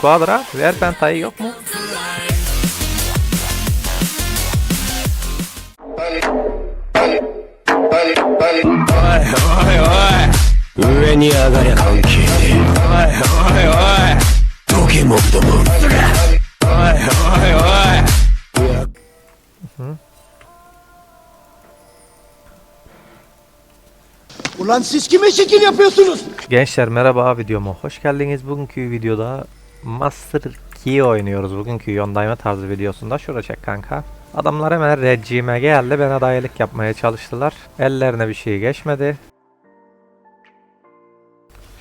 Quadra ver pentayı yok mu? Oy oy oy. Ue ni agarakan kedi. Ulan siz kime şekil yapıyorsunuz? Gençler merhaba videoma hoş geldiniz. Bugünkü videoda Master Key oynuyoruz. Bugünkü yondayma tarzı videosunda. Şurada çek kanka. Adamlar hemen regime geldi. Bana dayılık yapmaya çalıştılar. Ellerine bir şey geçmedi.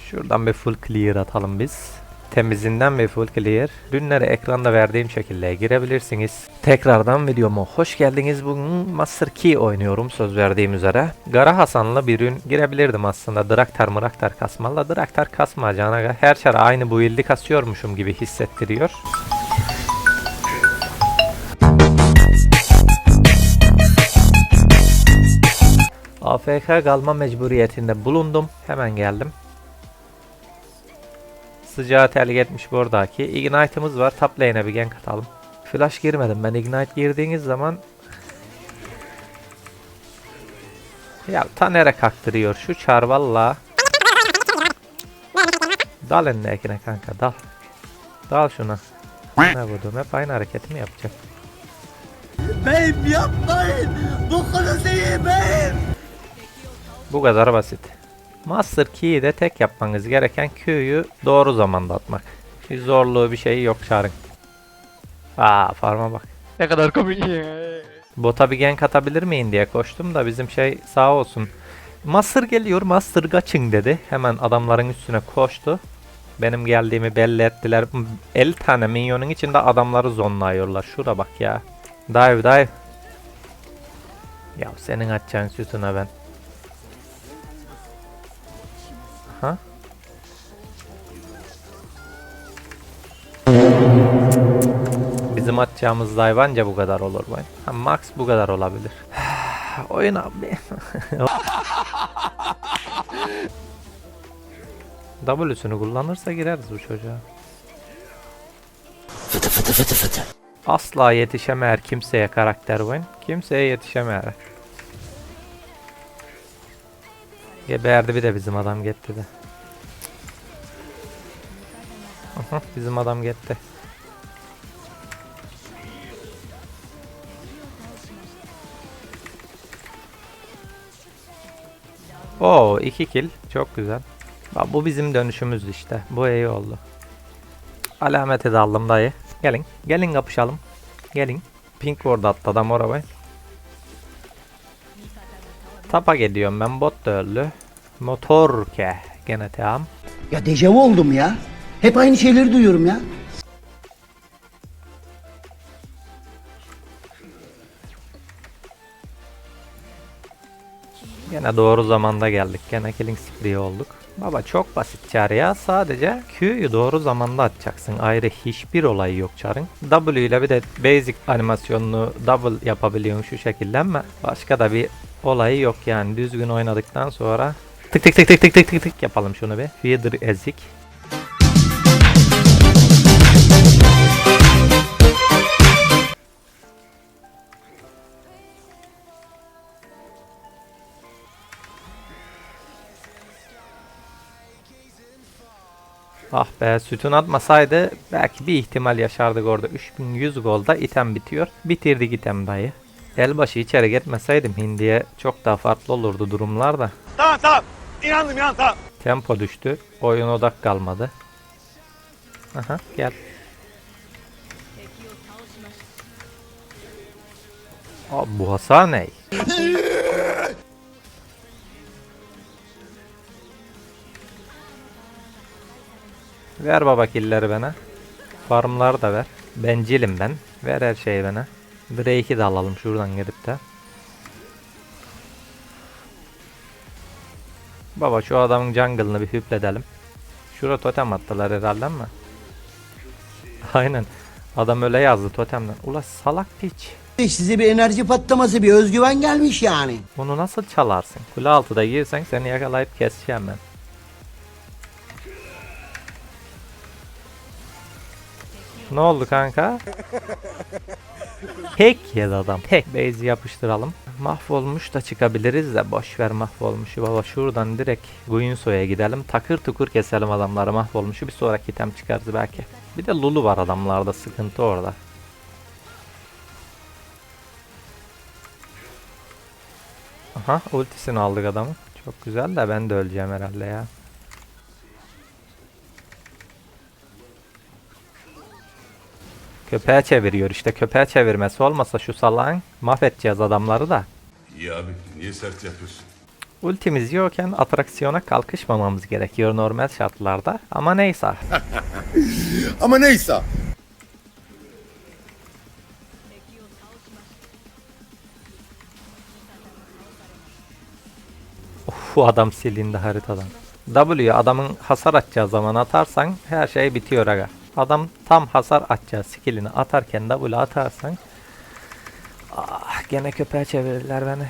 Şuradan bir full clear atalım biz. Temizinden bir full clear. Ürünleri ekranda verdiğim şekilde girebilirsiniz. Tekrardan videoma hoş geldiniz. Bugün Master Key oynuyorum söz verdiğim üzere. Gara Hasan'la bir ürün girebilirdim aslında. Draktar mıraktar kasmalı. Draktar kasmayacağına her şey aynı bu ildi kasıyormuşum gibi hissettiriyor. AFK kalma mecburiyetinde bulundum. Hemen geldim. Sıcağı terlik etmiş buradaki. Ignite'ımız var. Top lane'e bir gank atalım. Flash girmedim. Ben Ignite girdiğiniz zaman ya tanere kaktırıyor. Şu çar valla. Dal eline kanka dal. Dal şuna. Ne vurdum? Hep aynı hareketi mi yapacak? Beyim yapmayın. Bokunuz iyi beyim. Bu kadar basit. Master Key'i de tek yapmanız gereken Q'yu doğru zamanda atmak. Bir zorluğu bir şeyi yok çarın. Aa farma bak. Ne kadar komik ya. Bota bir gank atabilir miyim diye koştum da bizim şey sağ olsun. Master geliyor Master kaçın dedi. Hemen adamların üstüne koştu. Benim geldiğimi belli ettiler. 50 tane minyonun içinde adamları zonlayıyorlar. Şura bak ya. Dive dive. Ya senin atacağın sütuna ben. Bizim atacağımız dive anca bu kadar olur bay. Ha, max bu kadar olabilir. Oyun abi. W'sünü kullanırsa gireriz bu çocuğa. Asla yetişemeyer kimseye karakter oyun. Kimseye yetişemeyer. Geberdi bir de bizim adam gitti de. Aha, bizim adam gitti. Oo iki kill. Çok güzel. Bak, bu bizim dönüşümüz işte. Bu iyi oldu. Alameti de aldım dayı. Gelin. Gelin kapışalım. Gelin. Pink ward attı adam oraya. Tapa geliyorum ben. Bot da öldü. Motor ke. Gene tamam. Ya dejavu oldum ya. Hep aynı şeyleri duyuyorum ya. Gene doğru zamanda geldik. Gene killing spree olduk. Baba çok basit çar ya. Sadece Q'yu doğru zamanda atacaksın. Ayrı hiçbir olayı yok çarın. W ile bir de basic animasyonunu double yapabiliyorsun şu şekilde ama başka da bir olayı yok yani. Düzgün oynadıktan sonra tık tık tık tık tık tık tık tık yapalım şunu bir. Feeder ezik. Ah be sütun atmasaydı belki bir ihtimal yaşardık orada. 3100 golda item bitiyor. Bitirdik item dayı. Elbaşı içeri gitmeseydim hindiye çok daha farklı olurdu durumlar da. Tamam tamam. İnandım inan tamam. Tempo düştü. Oyun odak kalmadı. Aha gel. Abi bu hasar ne? Ver baba killeri bana. Farmları da ver. Bencilim ben. Ver her şeyi bana. Drake'i de alalım şuradan gidip de. Baba şu adamın jungle'ını bir hüpledelim. Şura totem attılar herhalde ama. Aynen. Adam öyle yazdı totemden. Ula salak piç. Size bir enerji patlaması, bir özgüven gelmiş yani. Bunu nasıl çalarsın? Kule altıda girsen seni yakalayıp keseceğim ben. Ne oldu kanka? Tek yedi adam. Tek base'i yapıştıralım. Mahvolmuş da çıkabiliriz de boş ver mahvolmuşu baba. Şuradan direkt Guinso'ya gidelim. Takır tukur keselim adamları mahvolmuşu. Bir sonraki item çıkarız belki. Bir de Lulu var adamlarda sıkıntı orada. Aha ultisini aldık adamın. Çok güzel de ben de öleceğim herhalde ya. Köpeğe çeviriyor işte köpeğe çevirmesi olmasa şu salağın mahvedeceğiz adamları da. İyi abi niye sert yapıyorsun? Ultimiz yokken atraksiyona kalkışmamamız gerekiyor normal şartlarda ama neyse. Ama neyse. Of, bu adam silindi haritadan. W adamın hasar atacağı zaman atarsan her şey bitiyor aga. Adam tam hasar atacağı skillini atarken W atarsan Ah gene köpeğe çevirdiler beni.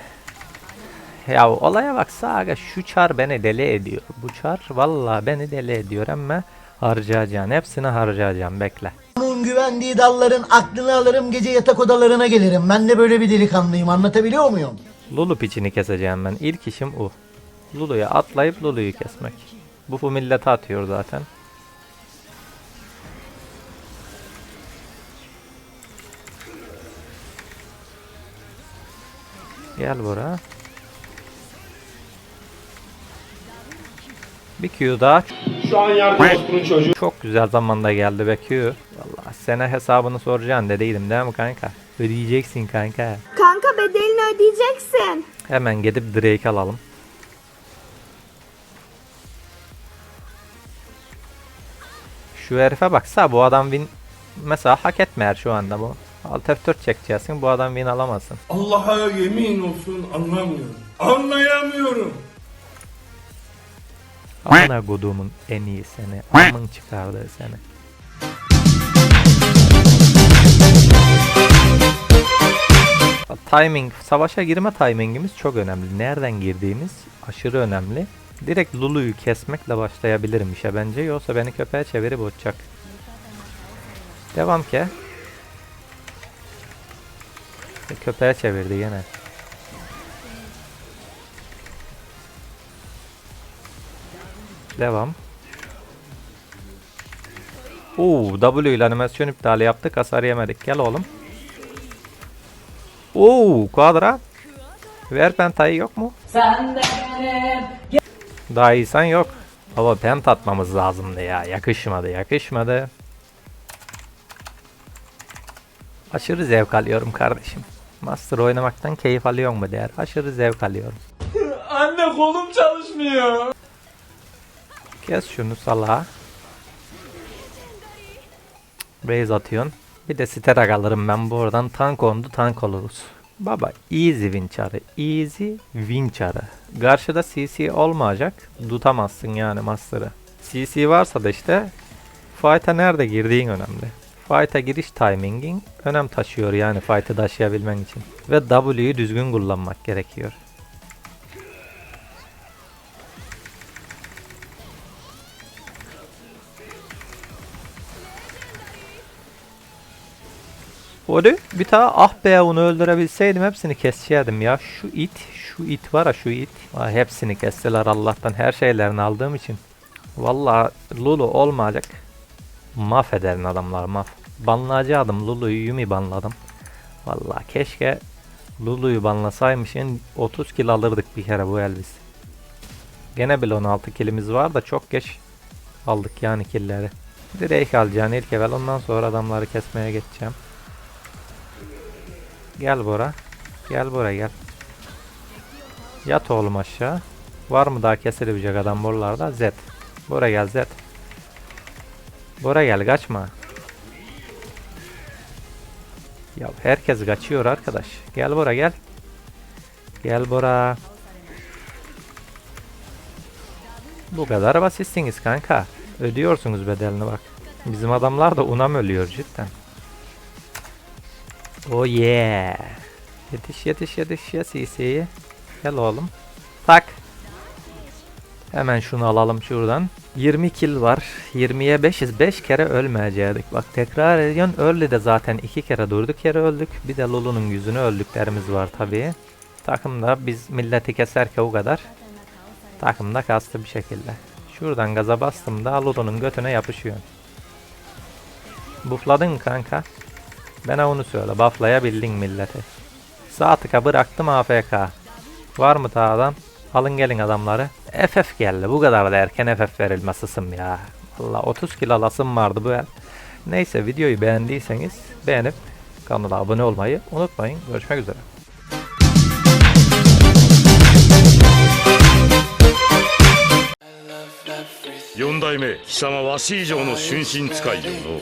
Ya olaya baksa aga şu çar beni deli ediyor. Bu çar vallahi beni deli ediyor ama harcayacağım. Hepsini harcayacağım bekle. Onun güvendiği dalların aklını alırım gece yatak odalarına gelirim. Ben de böyle bir delikanlıyım anlatabiliyor muyum? Lulu piçini keseceğim ben. İlk işim o. Lulu'ya atlayıp Lulu'yu kesmek. Bu bu millete atıyor zaten. Gel bura. Bir Q daha. Şu an yardım orospunun çocuğu. Çok güzel zamanda geldi be Q. Vallahi sana hesabını soracaksın dediydim değil mi kanka? Ödeyeceksin kanka. Kanka bedelini ödeyeceksin. Hemen gidip Drake alalım. Şu herife baksa bu adam win mesela hak etmeyer şu anda bu. Alt F4 çekeceksin bu adam win alamazsın. Allah'a yemin olsun anlamıyorum. Anlayamıyorum. Amına koduğumun en iyi seni. Amın çıkardığı seni. Timing, savaşa girme timingimiz çok önemli. Nereden girdiğimiz aşırı önemli. Direkt Lulu'yu kesmekle başlayabilirim işe bence. Yoksa beni köpeğe çevirip uçacak. Devam ke. Köpeğe çevirdi yine. Devam. Oo, W ile animasyon iptali yaptık. Hasar yemedik. Gel oğlum. Oo, Quadra. Ver pentayı yok mu? Daha iyisen yok. Ama pent atmamız lazımdı ya. Yakışmadı, yakışmadı. Aşırı zevk alıyorum kardeşim. Master oynamaktan keyif alıyor mu der. Aşırı zevk alıyorum. Anne kolum çalışmıyor. Kes şunu salağa. Base atıyorsun. Bir de stera alırım ben buradan. Tank ondu tank oluruz. Baba easy win çarı. Easy win çarı. Karşıda CC olmayacak. Tutamazsın yani master'ı. CC varsa da işte fight'a nerede girdiğin önemli. Fight'a giriş timingin önem taşıyor yani fight'ı taşıyabilmen için. Ve W'yu düzgün kullanmak gerekiyor. Hadi bir tane ah be onu öldürebilseydim hepsini kesecektim ya. Şu it, şu it var ya şu it. Vay, hepsini kestiler Allah'tan her şeylerini aldığım için. Vallahi Lulu olmayacak. Mahvederin adamlar maf. Banlayacaktım Lulu'yu Yumi banladım. Vallahi keşke Lulu'yu banlasaymışın 30 kill alırdık bir kere bu Elvis. Gene bile 16 killimiz var da çok geç aldık yani killleri. Direkt alacağını ilk evvel ondan sonra adamları kesmeye geçeceğim. Gel Bora. Gel Bora gel. Yat oğlum aşağı. Var mı daha kesilebilecek adam buralarda? Z. Bora gel Z. Bora gel kaçma. Ya herkes kaçıyor arkadaş. Gel Bora gel. Gel Bora. Bu kadar basitsiniz kanka. Ödüyorsunuz bedelini bak. Bizim adamlar da unam ölüyor cidden. Oh yeah. Yetiş yetiş yetiş ya CC'yi. Gel oğlum. Tak. Hemen şunu alalım şuradan. 20 kill var. 20'ye 5'iz. 5 kere ölmeyecektik. Bak tekrar ediyorsun. Early de zaten 2 kere durduk yere öldük. Bir de Lulu'nun yüzünü öldüklerimiz var tabii. Takımda biz milleti keserken o kadar. Takımda kastı bir şekilde. Şuradan gaza bastım da Lulu'nun götüne yapışıyor. Buffladın kanka? Bana onu söyle. Bufflayabildin milleti. Sağ tıka bıraktım AFK. Var mı ta adam? Alın gelin adamları. FF geldi. Bu kadar da erken FF verilmesisim ya. Valla 30 kilo alasım vardı bu el. Neyse videoyu beğendiyseniz beğenip kanala abone olmayı unutmayın. Görüşmek üzere. 四代目貴様わし以上の春心使いよの